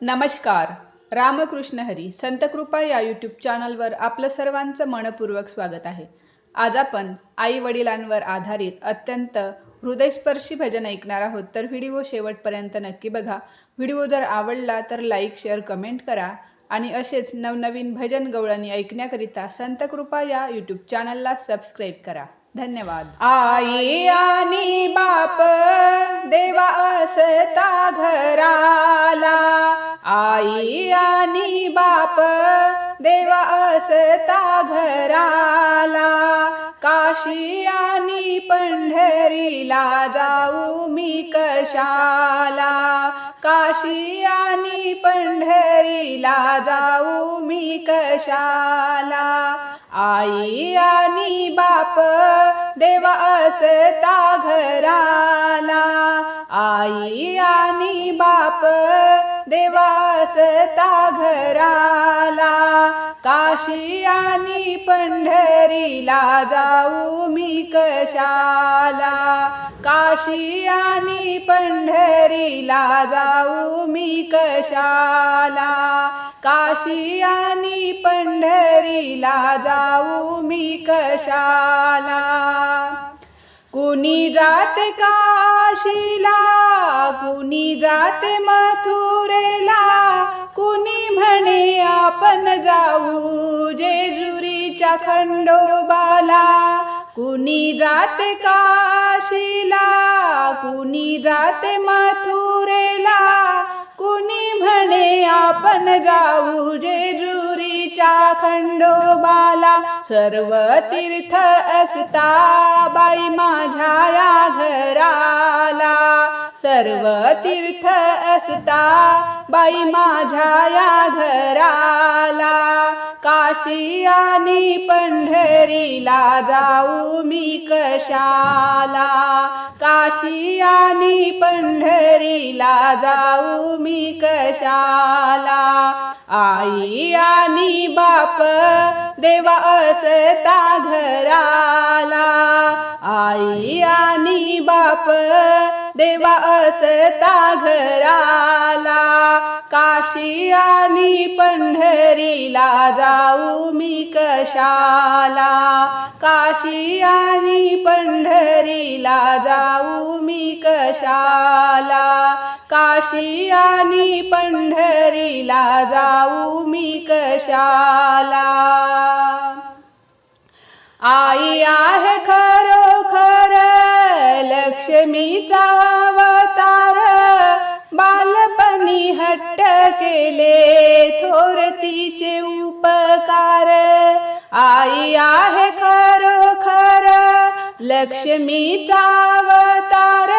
नमस्कार. रामकृष्ण हरी संतकृपा या यूट्यूब चॅनलवर आपलं सर्वांचं मनपूर्वक स्वागत आहे. आज आपण आई वडिलांवर आधारित अत्यंत हृदयस्पर्शी भजन ऐकणार आहोत तर व्हिडिओ शेवटपर्यंत नक्की बघा. व्हिडिओ जर आवडला तर लाईक शेअर कमेंट करा आणि असेच नवनवीन भजन गवळणी ऐकण्याकरिता संतकृपा या यूट्यूब चॅनलला सबस्क्राईब करा. धन्यवाद. आई आणि बाप देवा असता घराला. आई आणि बाप देवा असता घराला. काशी आणि पंढरीला जाऊ मी कशाला? काशी आणि पंढरीला जाऊ मी कशाला? आई आणि बाप देवा असता घराला. आई आणि बाप देवासता घराला. काशी आणि पंढरीला जाऊ मी कशाला. काशी आणि पंढरीला जाऊ मी कशाला. काशी आणि पंढरीला जाऊ मी कशाला. कुणी जाते का जाते मथुरेला. कुणी म्हणे आपण जाऊ जेजुरीच्या खंडोबाला. कुणी जाते काशीला. कुणी जाते मथुरेला. कुणी म्हणे आपण जाऊ जेजुरीच्या खंडोबाला. सर्व तीर्थ असता बाई माझ्या या घराला. सर्व तीर्थ असता. बाई माझ्या या घराला काशी आणि पंढरीला जाऊ मी कशाला? काशी आणि पंढरीला जाऊ मी कशाला? आई आणि बाप देवा असता घराला. आई आणि बाप देवा असता घराला काशी आणि पंढरीला जाऊ मी कशाला. काशी आणि पंढरीला जाऊ मी कशाला. काशी आणि पंढरीला जाऊ मी कशाला. आई आहे खरोखर लक्ष्मीचा अवतार बालपणी हट्ट केले थोर तिचे उपकार. आई आहे खरोखर लक्ष्मीचा अवतार.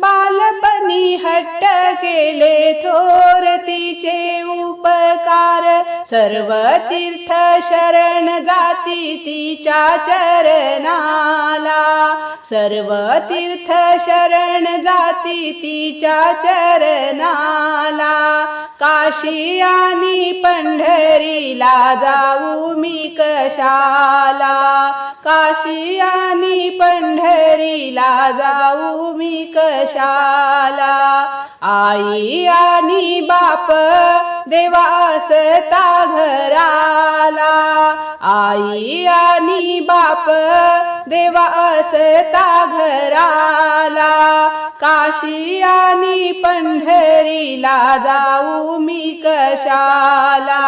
बालपणी हट्ट केले थोर तिचे उपकार. सर्व तीर्थ शरण जाती तिच्या चरणाला. सर्व तीर्थ शरण जाती तिच्या चरणाला. काशी आणि पंढरीला जाऊ मी कशाला? काशी आणि पंढरीला जाऊ मी कशाला? आई आणि बाप देवासता घराला. आई आणि बाप देवा असता घराला काशी आणि पंढरीला जाऊ मी कशाला.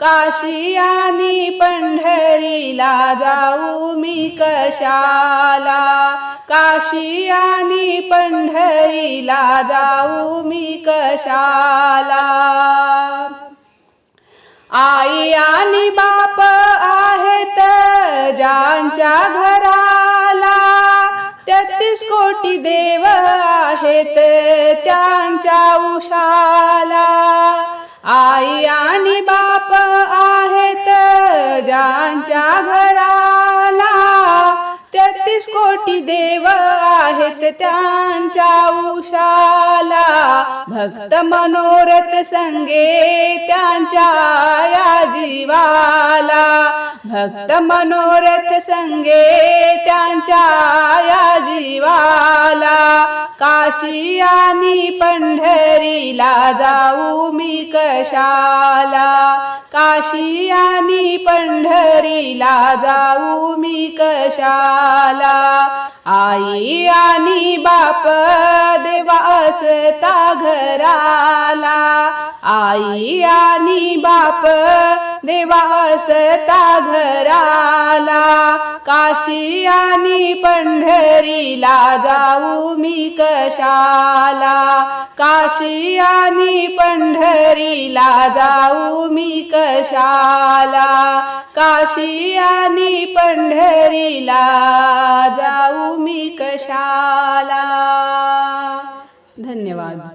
काशी आणि पंढरीला जाऊ मी कशाला. काशी आणि पंढरीला जाऊ मी कशाला. आई आणि बाप आहेत ज्यांच्या घराला तेहतीस कोटी देव आहेत त्यांच्या उषाला आई आणि बाप आहेत ज्यांच्या घराला तेहतीस कोटी देव आहेत त्यांच्या उशाला. भक्त मनोरथ संगे त्यांच्या या जीवाला. भक्त मनोरथ संगे त्यांच्या या जीवाला. काशी आणि पंढरीला जाऊ मी कशाला? काशी आणि पंढरीला जाऊ मी कशाला? आई आणि बाप देवा असता घराला. आई आणि बाप देवा असता घराला. काशी आणि पंढरीला जाऊ मी कशाला? काशी आणि पंढरीला जाऊ मी कशाला? काशी आणि पंढरीला जाऊ मी कशाला? धन्यवाद.